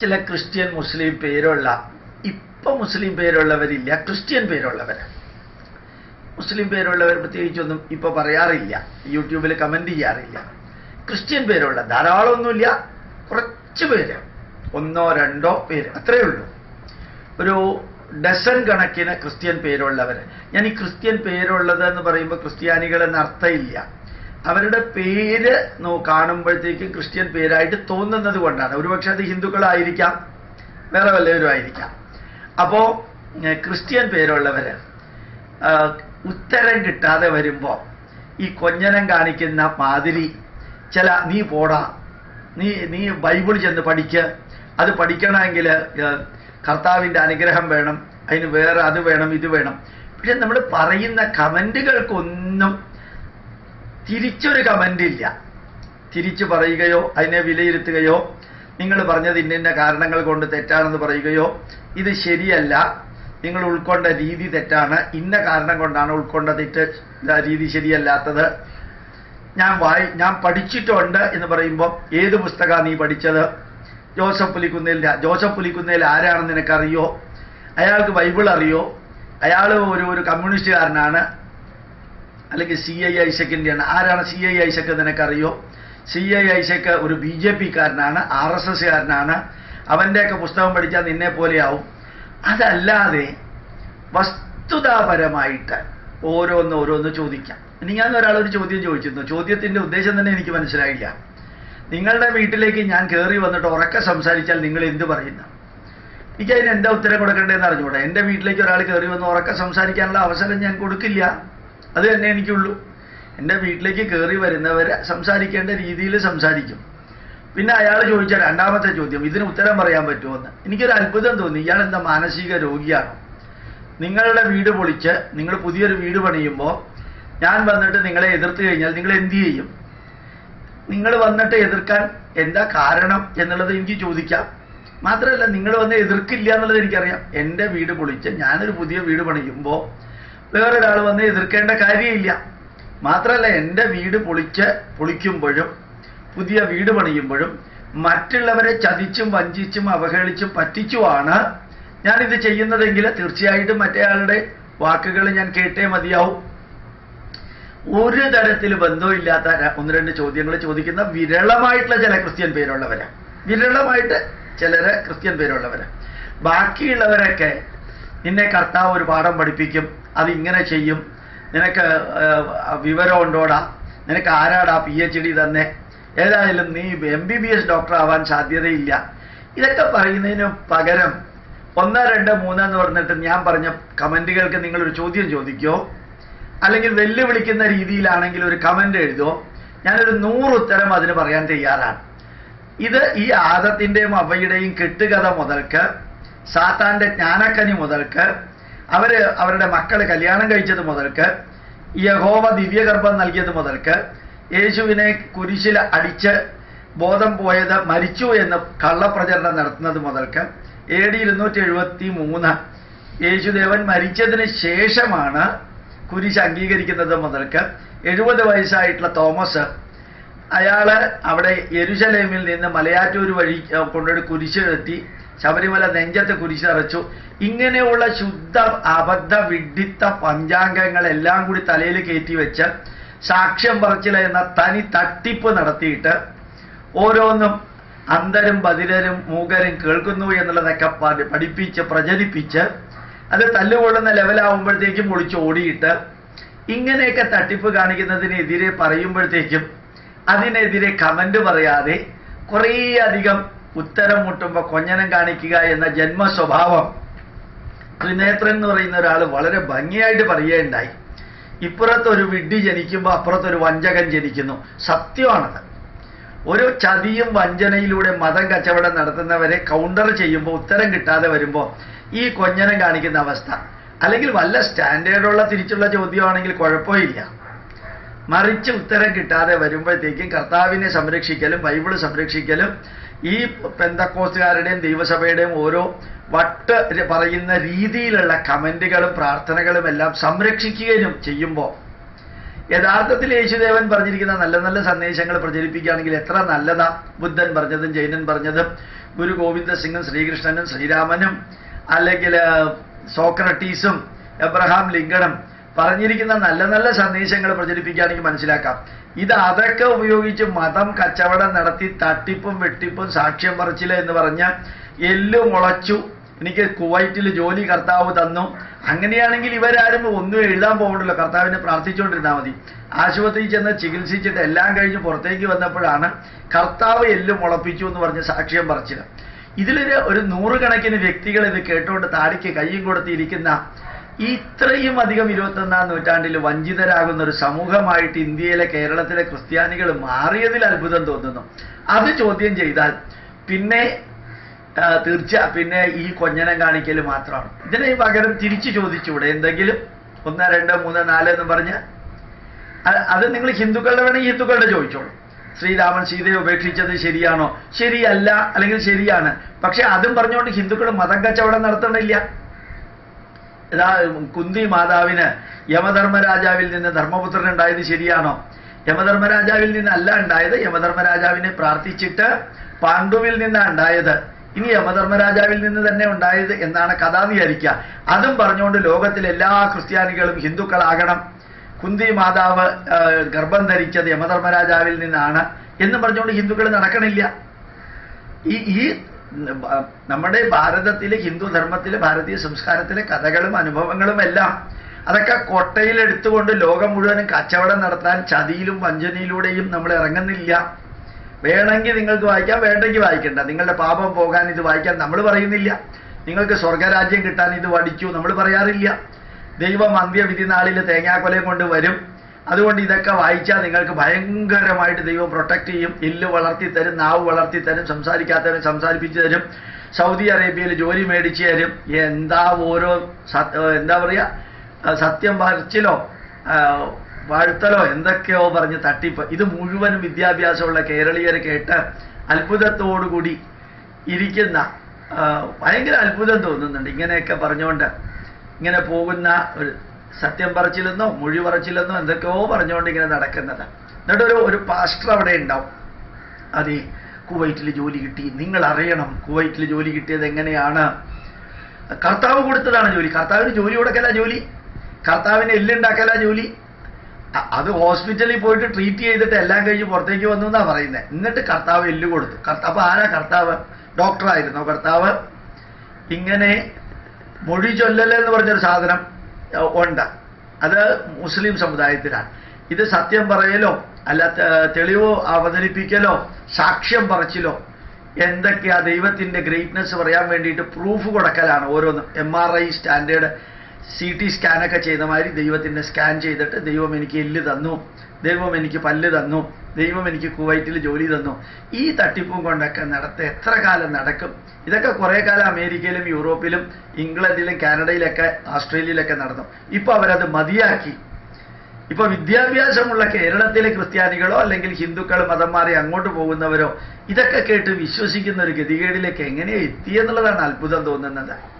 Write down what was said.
ചില ക്രിസ്ത്യൻ മുസ്ലിം പേരുള്ള ഇപ്പൊ മുസ്ലിം പേരുള്ളവരില്ല ക്രിസ്ത്യൻ പേരുള്ളവർ മുസ്ലിം പേരുള്ളവർ പ്രത്യേകിച്ചൊന്നും ഇപ്പൊ പറയാറില്ല യൂട്യൂബിൽ കമന്റ് ചെയ്യാറില്ല. ക്രിസ്ത്യൻ പേരുള്ള ധാരാളമൊന്നുമില്ല കുറച്ച് പേര് ഒന്നോ രണ്ടോ പേര് അത്രയേ ഉള്ളൂ. ഒരു ഡസൻ കണക്കിന് ക്രിസ്ത്യൻ പേരുള്ളവർ ഞാൻ ഈ ക്രിസ്ത്യൻ പേരുള്ളത് എന്ന് പറയുമ്പോൾ ക്രിസ്ത്യാനികൾ എന്ന അർത്ഥമില്ല അവരുടെ പേര് കാണുമ്പോഴത്തേക്ക് ക്രിസ്ത്യൻ പേരായിട്ട് തോന്നുന്നത് കൊണ്ടാണ്. ഒരുപക്ഷെ അത് ഹിന്ദുക്കളായിരിക്കാം വേറെ വല്ലവരും ആയിരിക്കാം. അപ്പോൾ ക്രിസ്ത്യൻ പേരുള്ളവര് ആ, ഉത്തരം കിട്ടാതെ വരുമ്പോൾ ഈ കൊഞ്ഞനം കാണിക്കുന്ന മാതിരി ചില നീ പോടാ. നീ നീ ബൈബിൾ ചെന്ന് പഠിക്ക്. അത് പഠിക്കണമെങ്കിൽ കർത്താവിന്റെ അനുഗ്രഹം വേണം. അതിന് വേറെ അത് വേണം ഇത് വേണം. പക്ഷെ നമ്മൾ പറയുന്ന കമന്റുകൾക്കൊന്നും തിരിച്ചൊരു കമന്റ് ഇല്ല. തിരിച്ചു പറയുകയോ അതിനെ വിലയിരുത്തുകയോ നിങ്ങൾ പറഞ്ഞത് ഇന്ന കാരണങ്ങൾ കൊണ്ട് തെറ്റാണെന്ന് പറയുകയോ ഇത് ശരിയല്ല. നിങ്ങൾ ഉൾക്കൊണ്ട രീതി തെറ്റാണ്. ഇന്ന കാരണം കൊണ്ടാണ് ഉൾക്കൊണ്ട തെറ്റ് രീതി ശരിയല്ലാത്തത്. ഞാൻ വായി ഞാൻ പഠിച്ചിട്ടുണ്ട് എന്ന് പറയുമ്പോൾ ഏത് പുസ്തകമാണ് നീ പഠിച്ചത്? ജോസഫ് പുലിക്കുന്നേൽ ജോസഫ് പുലിക്കുന്നേൽ ആരാണെന്ന് നിനക്കറിയോ? അയാൾക്ക് ബൈബിൾ അറിയോ? അയാൾ ഒരു ഒരു കമ്മ്യൂണിസ്റ്റുകാരനാണ്. അല്ലെങ്കിൽ സി ഐ ഐസക്കിന്റെയാണ് ആരാണ് സി ഐ ഐസക്ക് നിനക്കറിയോ? സി ഐ ഐസക്ക് ഒരു ബി ജെ പിക്കാരനാണ് ആർ എസ് എസ്സുകാരനാണ്. അവന്റെയൊക്കെ പുസ്തകം പഠിച്ചാൽ നിന്നെ പോലെയാവും. അതല്ലാതെ വസ്തുതാപരമായിട്ട് ഓരോന്ന് ഓരോന്ന് ചോദിക്കാം. ഇനി ഞാൻ ഒരാളൊരു ചോദ്യം ചോദിച്ചിരുന്നു. ചോദ്യത്തിന്റെ ഉദ്ദേശം തന്നെ എനിക്ക് മനസ്സിലായില്ല. നിങ്ങളുടെ വീട്ടിലേക്ക് ഞാൻ കയറി വന്നിട്ട് ഉറക്കെ സംസാരിച്ചാൽ നിങ്ങൾ എന്ത് പറയുന്നു? എനിക്ക് അതിന് എന്താ ഉത്തരം കൊടുക്കേണ്ടതെന്ന് അറിഞ്ഞൂടെ എന്റെ വീട്ടിലേക്ക് ഒരാൾ കയറി വന്ന് ഉറക്കെ സംസാരിക്കാനുള്ള അവസരം ഞാൻ കൊടുക്കില്ല. അത് തന്നെ എനിക്കുള്ളൂ. എന്റെ വീട്ടിലേക്ക് കയറി വരുന്നവർ സംസാരിക്കേണ്ട രീതിയിൽ സംസാരിക്കും. പിന്നെ അയാൾ ചോദിച്ച രണ്ടാമത്തെ ചോദ്യം ഇതിന് ഉത്തരം പറയാൻ പറ്റുമെന്ന്? എനിക്കൊരു അത്ഭുതം തോന്നി. ഇയാൾ എന്താ മാനസിക രോഗിയാണ്? നിങ്ങളുടെ വീട് പൊളിച്ച് നിങ്ങൾ പുതിയൊരു വീട് പണിയുമ്പോൾ ഞാൻ വന്നിട്ട് നിങ്ങളെ എതിർത്ത് കഴിഞ്ഞാൽ നിങ്ങൾ എന്ത് ചെയ്യും? നിങ്ങൾ വന്നിട്ട് എതിർക്കാൻ എന്താ കാരണം എന്നുള്ളത് എനിക്ക് ചോദിക്കാം. മാത്രമല്ല നിങ്ങൾ വന്ന് എതിർക്കില്ല എന്നുള്ളത് എനിക്കറിയാം. എന്റെ വീട് പൊളിച്ച് ഞാനൊരു പുതിയ വീട് പണിയുമ്പോൾ വേറൊരാൾ വന്ന് എതിർക്കേണ്ട കാര്യമില്ല. മാത്രമല്ല എന്റെ വീട് പൊളിച്ച് പൊളിക്കുമ്പോഴും പുതിയ വീട് പണിയുമ്പോഴും മറ്റുള്ളവരെ ചതിച്ചും വഞ്ചിച്ചും അവഹേളിച്ചും പറ്റിച്ചുമാണ് ഞാനിത് ചെയ്യുന്നതെങ്കിൽ തീർച്ചയായിട്ടും മറ്റേയാളുടെ വാക്കുകൾ ഞാൻ കേട്ടേ മതിയാവും. ഒരു തരത്തിൽ ബന്ധമില്ലാത്ത ഒന്ന് രണ്ട് ചോദ്യങ്ങൾ ചോദിക്കുന്ന വിരളമായിട്ടുള്ള ചില ക്രിസ്ത്യൻ പേരുള്ളവര്. വിരളമായിട്ട് ചിലര് ക്രിസ്ത്യൻ പേരുള്ളവര്. ബാക്കിയുള്ളവരൊക്കെ നിന്നെ കർത്താവ് ഒരു പാഠം പഠിപ്പിക്കും അത് ഇങ്ങനെ ചെയ്യും. നിനക്ക് വിവരം ഉണ്ടോടാ? നിനക്ക് ആരാടാ പി എച്ച് ഡി തന്നെ? ഏതായാലും നീ M B B S doctor ആവാൻ സാധ്യതയില്ല. ഇതൊക്കെ പറയുന്നതിന് പകരം ഒന്ന് രണ്ട് മൂന്ന് എന്ന് പറഞ്ഞിട്ട് ഞാൻ പറഞ്ഞ കമന്റുകൾക്ക് നിങ്ങളൊരു ചോദ്യം ചോദിക്കോ? അല്ലെങ്കിൽ വെല്ലുവിളിക്കുന്ന രീതിയിലാണെങ്കിൽ ഒരു കമന്റ് എഴുതോ? ഞാനൊരു നൂറ് ഉത്തരം അതിന് പറയാൻ തയ്യാറാണ്. ഇത് ഈ ആദത്തിന്റെയും അവയുടെയും കെട്ടുകഥ മുതൽക്ക് സാത്താന്റെ ജ്ഞാനക്കനി മുതൽക്ക് അവർ അവരുടെ മക്കൾ കല്യാണം കഴിച്ചത് മുതൽക്ക് യഹോവ ദിവ്യഗർഭം നൽകിയത് മുതൽക്ക് യേശുവിനെ കുരിശിൽ അടിച്ച് ബോധം പോയത് മരിച്ചു എന്ന് കള്ളപ്രചരണം നടത്തുന്നത് മുതൽക്ക് എ ഡി ഇരുന്നൂറ്റി എഴുപത്തി മൂന്ന് യേശുദേവൻ മരിച്ചതിന് ശേഷമാണ് കുരിശ് അംഗീകരിക്കുന്നത് മുതൽക്ക്. എഴുപത് വയസ്സായിട്ടുള്ള തോമസ് അയാൾ അവിടെ യെരുശലേമിൽ നിന്ന് മലയാറ്റൂർ വഴി കൊണ്ടൊരു കുരിശ് എത്തി ശബരിമല നെഞ്ചത്ത് കുരിശറച്ചു. ഇങ്ങനെയുള്ള ശുദ്ധ അബദ്ധ വിഡിത്ത പഞ്ചാംഗങ്ങളെല്ലാം കൂടി തലയിൽ കയറ്റി വെച്ച് സാക്ഷ്യം പറച്ചില എന്ന തനി തട്ടിപ്പ് നടത്തിയിട്ട് ഓരോന്നും അന്തരും ബദിരരും മൂകരും കേൾക്കുന്നു എന്നുള്ളതൊക്കെ പഠി- പഠിപ്പിച്ച് പ്രചരിപ്പിച്ച് അത് തല്ലുകൊള്ളുന്ന ലെവലാവുമ്പോഴത്തേക്കും ഒളിച്ച് ഓടിയിട്ട് ഇങ്ങനെയൊക്കെ തട്ടിപ്പ് കാണിക്കുന്നതിനെതിരെ പറയുമ്പോഴത്തേക്കും അതിനെതിരെ കമന്റ് പറയാതെ കുറേയധികം ഉത്തരം മുട്ടുമ്പോൾ കൊഞ്ഞനം കാണിക്കുക എന്ന ജന്മ സ്വഭാവം ത്രിനേത്രൻ എന്ന് പറയുന്ന ഒരാൾ വളരെ ഭംഗിയായിട്ട് പറയുകയുണ്ടായി. ഇപ്പുറത്തൊരു വിഡ്ഢി ജനിക്കുമ്പോൾ അപ്പുറത്തൊരു വഞ്ചകൻ ജനിക്കുന്നു. സത്യമാണത്. ഒരു ചതിയും വഞ്ചനയിലൂടെ മതം കച്ചവടം നടത്തുന്നവരെ കൗണ്ടർ ചെയ്യുമ്പോൾ ഉത്തരം കിട്ടാതെ വരുമ്പോൾ ഈ കൊഞ്ഞനം കാണിക്കുന്ന അവസ്ഥ. അല്ലെങ്കിൽ വല്ല സ്റ്റാൻഡേർഡുള്ള തിരിച്ചുള്ള ചോദ്യമാണെങ്കിൽ കുഴപ്പമില്ല. മറിച്ച് ഉത്തരം കിട്ടാതെ വരുമ്പോഴത്തേക്കും കർത്താവിനെ സംരക്ഷിക്കലും ബൈബിൾ സംരക്ഷിക്കലും ഈ പെന്തക്കോസുകാരുടെയും ദൈവസഭയുടെയും ഓരോ വട്ട് പറയുന്ന രീതിയിലുള്ള കമന്റുകളും പ്രാർത്ഥനകളും എല്ലാം സംരക്ഷിക്കുകയും ചെയ്യുമ്പോൾ യഥാർത്ഥത്തിൽ യേശുദേവൻ പറഞ്ഞിരിക്കുന്ന നല്ല നല്ല സന്ദേശങ്ങൾ പ്രചരിപ്പിക്കുകയാണെങ്കിൽ എത്ര നല്ലതാ. ബുദ്ധൻ പറഞ്ഞതും ജൈനൻ പറഞ്ഞതും ഗുരു ഗോവിന്ദ സിംഗും ശ്രീകൃഷ്ണനും ശ്രീരാമനും അല്ലെങ്കിൽ സോക്രട്ടീസും എബ്രഹാം ലിങ്കണും പറഞ്ഞിരിക്കുന്ന നല്ല നല്ല സന്ദേശങ്ങൾ പ്രചരിപ്പിക്കുകയാണെങ്കിൽ മനസ്സിലാക്കാം. ഇത് അതൊക്കെ ഉപയോഗിച്ച് മതം കച്ചവടം നടത്തി തട്ടിപ്പും വെട്ടിപ്പും സാക്ഷ്യം പറച്ചില്ല എന്ന് പറഞ്ഞ് എല്ലു മുളച്ചു. എനിക്ക് കുവൈറ്റിൽ ജോലി കർത്താവ് തന്നു. അങ്ങനെയാണെങ്കിൽ ഇവരാരും ഒന്നും എഴുതാൻ പോകണ്ടല്ലോ. കർത്താവിനെ പ്രാർത്ഥിച്ചുകൊണ്ടിരുന്നാൽ മതി. ആശുപത്രിയിൽ ചെന്ന് ചികിത്സിച്ചിട്ട് എല്ലാം കഴിഞ്ഞ് പുറത്തേക്ക് വന്നപ്പോഴാണ് കർത്താവ് എല്ലു മുളപ്പിച്ചു എന്ന് പറഞ്ഞ് സാക്ഷ്യം പറച്ചില്ല ഇതിലൊരു ഒരു നൂറുകണക്കിന് വ്യക്തികൾ ഇത് കേട്ടുകൊണ്ട് താടിക്ക് കയ്യും കൊടുത്തിരിക്കുന്ന ഇത്രയും അധികം ഇരുപത്തൊന്നാം നൂറ്റാണ്ടിൽ വഞ്ചിതരാകുന്ന ഒരു സമൂഹമായിട്ട് ഇന്ത്യയിലെ കേരളത്തിലെ ക്രിസ്ത്യാനികൾ മാറിയതിൽ അത്ഭുതം തോന്നുന്നു. അത് ചോദ്യം ചെയ്താൽ പിന്നെ തീർച്ച പിന്നെ ഈ കൊഞ്ഞനം കാണിക്കൽ മാത്രമാണ്. ഇതിനെ പകരം തിരിച്ചു ചോദിച്ചൂടെ എന്തെങ്കിലും ഒന്ന് രണ്ട് മൂന്ന് നാല് എന്ന് പറഞ്ഞ്? അത് നിങ്ങൾ ഹിന്ദുക്കളുടെ വേണമെങ്കിൽ ഹിന്ദുക്കളുടെ ചോദിച്ചോളൂ. ശ്രീരാമൻ സീതയെ ഉപേക്ഷിച്ചത് ശരിയാണോ? ശരിയല്ല അല്ലെങ്കിൽ ശരിയാണ്. പക്ഷെ അതും പറഞ്ഞുകൊണ്ട് ഹിന്ദുക്കൾ മതം കച്ചവടം നടത്തണില്ല. കുന്തി മാതാവിന് യമധർമ്മരാജാവിൽ നിന്ന് ധർമ്മപുത്രൻ ഉണ്ടായത് ശരിയാണോ? യമധർമ്മരാജാവിൽ നിന്നല്ല ഉണ്ടായത് യമധർമ്മരാജാവിനെ പ്രാർത്ഥിച്ചിട്ട് പാണ്ഡുവിൽ നിന്നാണ് ഉണ്ടായത്. ഇനി യമധർമ്മരാജാവിൽ നിന്ന് തന്നെ ഉണ്ടായത് എന്നാണ് കഥ വിചാരിക്കുക. അതും പറഞ്ഞുകൊണ്ട് ലോകത്തിലെ എല്ലാ ക്രിസ്ത്യാനികളും ഹിന്ദുക്കളാകണം. കുന്തി മാതാവ് ഗർഭം ധരിച്ചത് യമധർമ്മരാജാവിൽ നിന്നാണ് എന്നും പറഞ്ഞുകൊണ്ട് ഹിന്ദുക്കൾ നടക്കണില്ല. ഈ ഈ നമ്മുടെ ഭാരതത്തിലെ ഹിന്ദു ധർമ്മത്തിലെ ഭാരതീയ സംസ്കാരത്തിലെ കഥകളും അനുഭവങ്ങളും എല്ലാം അതൊക്കെ കൊട്ടയിലെടുത്തുകൊണ്ട് ലോകം മുഴുവനും കച്ചവടം നടത്താൻ ചതിയിലും വഞ്ചനയിലൂടെയും നമ്മൾ ഇറങ്ങുന്നില്ല. വേണമെങ്കിൽ നിങ്ങൾക്ക് വായിക്കാം വേണ്ടെങ്കിൽ വായിക്കണ്ട. നിങ്ങളുടെ പാപം പോകാൻ ഇത് വായിക്കാൻ നമ്മൾ പറയുന്നില്ല. നിങ്ങൾക്ക് സ്വർഗരാജ്യം കിട്ടാൻ ഇത് വടിച്ചു നമ്മൾ പറയാറില്ല. ദൈവം അന്ത്യവിധി നാളിൽ തേങ്ങാക്കൊലയും കൊണ്ട് വരും. അതുകൊണ്ട് ഇതൊക്കെ വായിച്ചാൽ നിങ്ങൾക്ക് ഭയങ്കരമായിട്ട് ദൈവം പ്രൊട്ടക്ട് ചെയ്യും. എല്ല് വളർത്തി തരും നാവ് വളർത്തി തരും സംസാരിക്കാത്തവരെ സംസാരിപ്പിച്ചു തരും. സൗദി അറേബ്യയിൽ ജോലി മേടിച്ചു തരും. എന്താ ഓരോ എന്താ പറയുക സത്യം പറിച്ചിലോ? വാഴ്ത്തലോ എന്തൊക്കെയോ പറഞ്ഞ് തട്ടിപ്പ്. ഇത് മുഴുവനും വിദ്യാഭ്യാസമുള്ള കേരളീയർ കേട്ട് അത്ഭുതത്തോടുകൂടി ഇരിക്കുന്ന ഭയങ്കര അത്ഭുതം തോന്നുന്നുണ്ട്. ഇങ്ങനെയൊക്കെ പറഞ്ഞുകൊണ്ട് ഇങ്ങനെ പോകുന്ന ഒരു സത്യം പറിച്ചില്ലെന്നോ മൊഴി പറിച്ചില്ലെന്നോ എന്തൊക്കെയോ പറഞ്ഞുകൊണ്ട് ഇങ്ങനെ നടക്കുന്നത്. എന്നിട്ട് ഒരു പാസ്റ്റർ അവിടെ ഉണ്ടാവും. അതെ കുവൈറ്റിൽ ജോലി കിട്ടി. നിങ്ങൾ അറിയണം കുവൈറ്റിൽ ജോലി കിട്ടിയത് എങ്ങനെയാണ്? കർത്താവ് കൊടുത്തതാണ് ജോലി. കർത്താവിന് ജോലി കൊടുക്കല ജോലി. കർത്താവിന് എല്ലുണ്ടാക്കല ജോലി. അത് ഹോസ്പിറ്റലിൽ പോയിട്ട് ട്രീറ്റ് ചെയ്തിട്ട് എല്ലാം കഴിഞ്ഞ് പുറത്തേക്ക് വന്നു എന്നാ പറയുന്നത് എന്നിട്ട് കർത്താവ് എല്ല് കൊടുത്തു. കർത്താവ് ആരാ കർത്താവ്? ഡോക്ടറായിരുന്നോ കർത്താവ്? ഇങ്ങനെ മൊഴി ചൊല്ലല എന്ന് പറഞ്ഞൊരു സാധനം. ഉണ്ട്. അത് മുസ്ലിം സമുദായത്തിലാണ്. ഇത് സത്യം പറയലോ അല്ല തെളിവ് അവതരിപ്പിക്കലോ സാക്ഷ്യം പറച്ചിലോ എന്തൊക്കെയാ ദൈവത്തിന്റെ ഗ്രേറ്റ്നെസ് പറയാൻ വേണ്ടിയിട്ട് പ്രൂഫ് കൊടുക്കലാണ് ഓരോന്നും. M R I standard C T സ്കാനൊക്കെ ചെയ്ത മാതിരി ദൈവത്തിന്റെ സ്കാൻ ചെയ്തിട്ട് ദൈവം എനിക്ക് എല്ല് തന്നു. ദൈവം എനിക്ക് പല്ല് തന്നു. ദൈവം എനിക്ക് കുവൈറ്റിൽ ജോലി തന്നു. ഈ തട്ടിപ്പും കൊണ്ടൊക്കെ നടത്ത എത്ര കാലം നടക്കും? ഇതൊക്കെ കുറേ കാലം അമേരിക്കയിലും യൂറോപ്പിലും ഇംഗ്ലണ്ടിലും കാനഡയിലൊക്കെ ആസ്ട്രേലിയയിലൊക്കെ നടന്നു. ഇപ്പൊ അവരത് മതിയാക്കി. ഇപ്പൊ വിദ്യാഭ്യാസമുള്ള കേരളത്തിലെ ക്രിസ്ത്യാനികളോ അല്ലെങ്കിൽ ഹിന്ദുക്കൾ മതം മാറി അങ്ങോട്ട് പോകുന്നവരോ ഇതൊക്കെ കേട്ട് വിശ്വസിക്കുന്ന ഒരു ഗതികേടിലേക്ക് എങ്ങനെയാണ് എത്തിയെന്നുള്ളതാണ് അത്ഭുതം തോന്നുന്നത്.